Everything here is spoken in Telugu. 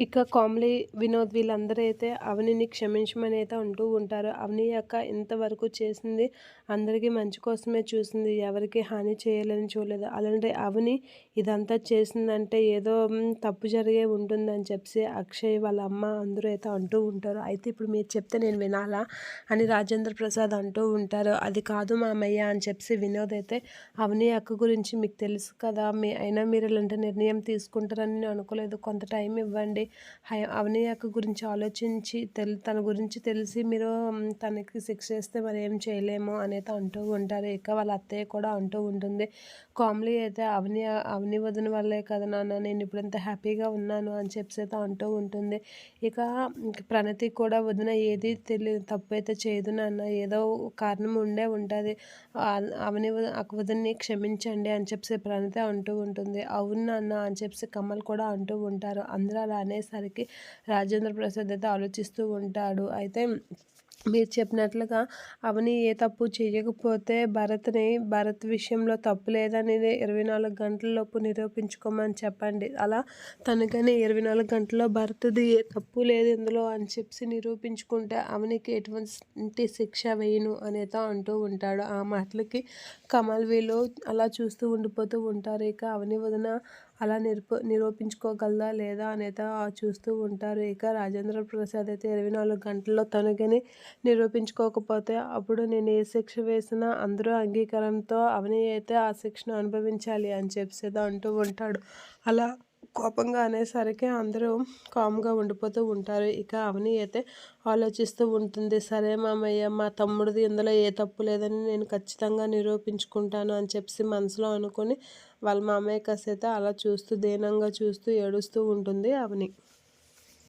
ఇక కామ్లీ వినోద్ వీళ్ళందరూ అయితే అవనిని క్షమించమని అయితే అంటూ ఉంటారు. అవని యొక్క ఇంతవరకు చేసింది అందరికీ మంచి కోసమే చూసింది. ఎవరికి హాని చేయాలని చూడలేదు. అలాంటి అవని ఇదంతా చేసిందంటే ఏదో తప్పు జరిగే ఉంటుందని చెప్పి అక్షయ్ వాళ్ళ అమ్మ అందరూ అయితే అంటూ ఉంటారు. అయితే ఇప్పుడు మీరు చెప్తే నేను వినాలా అని రాజేంద్ర ప్రసాద్ అంటూ ఉంటారు. అది కాదు మామయ్య అని చెప్పి వినోద్ అయితే అవని అక్క గురించి మీకు తెలుసు కదా మీ అయినా మీరు ఇలాంటి నిర్ణయం తీసుకుంటారని నేను అనుకోలేదు. కొంత టైం ఇవ్వండి. అవని అక్క గురించి ఆలోచించి తెల్ తన గురించి తెలిసి మీరు తనకి శిక్ష చేస్తే మరి ఏం చేయలేము అనేది అంటూ ఉంటారు. ఇక వాళ్ళ అత్తయ్య కూడా అంటూ ఉంటుంది. కామ్లీ అయితే అవని అవని వదిన వల్లే కదా నాన్న నేను ఇప్పుడు ఎంత హ్యాపీగా ఉన్నాను అని చెప్పేసి అయితే అంటూ ఉంటుంది. ఇక ప్రణతి కూడా వదిన ఏది తెలియదు తప్పు అయితే చేయదు నాన్న. ఏదో కారణం ఉండే ఉంటుంది. అవని వద- వదిన్ని క్షమించండి అని చెప్పి ప్రణతి అంటూ ఉంటుంది. అవును నాన్న అని చెప్పి కమల్ కూడా అంటూ ఉంటారు. అందరూ అలానే అనేసరికి రాజేంద్ర ప్రసాద్ అయితే ఆలోచిస్తూ ఉంటాడు. అయితే మీరు చెప్పినట్లుగా అవని ఏ తప్పు చేయకపోతే భరత్ని భరత్ విషయంలో తప్పు లేదనేది ఇరవై నాలుగు గంటలలోపు నిరూపించుకోమని చెప్పండి. అలా తనకని ఇరవై నాలుగు గంటల్లో భరత్ది ఏ తప్పు లేదు ఇందులో అని చెప్పి నిరూపించుకుంటే అవనికి ఎటువంటి శిక్ష వేయను అనేతో అంటూ ఉంటాడు. ఆ మాటలకి కమల్ వీళ్ళు అలా చూస్తూ ఉండిపోతూ ఉంటారు. ఇక అవని వదిన అలా నిరూప నిరూపించుకోగలదా లేదా అనేది చూస్తూ ఉంటారు. ఇక రాజేంద్ర ప్రసాద్ అయితే ఇరవై నాలుగు గంటల్లో తనకని నిరూపించుకోకపోతే అప్పుడు నేను ఏ శిక్ష వేసినా అందరూ అంగీకారంతో అవని అయితే ఆ శిక్షను అనుభవించాలి అని చెప్పి అంటూ ఉంటాడు. అలా కోపంగా అనేసరికి అందరూ కామ్గా ఉండిపోతూ ఉంటారు. ఇక అవని అయితే ఆలోచిస్తూ ఉంటుంది. సరే మామయ్య మా తమ్ముడిది ఇందులో ఏ తప్పు లేదని నేను ఖచ్చితంగా నిరూపించుకుంటాను అని చెప్పి మనసులో అనుకొని వాళ్ళ మామయ్య కాసేత అలా చూస్తూ దీనంగా చూస్తూ ఏడుస్తూ ఉంటుంది అవని.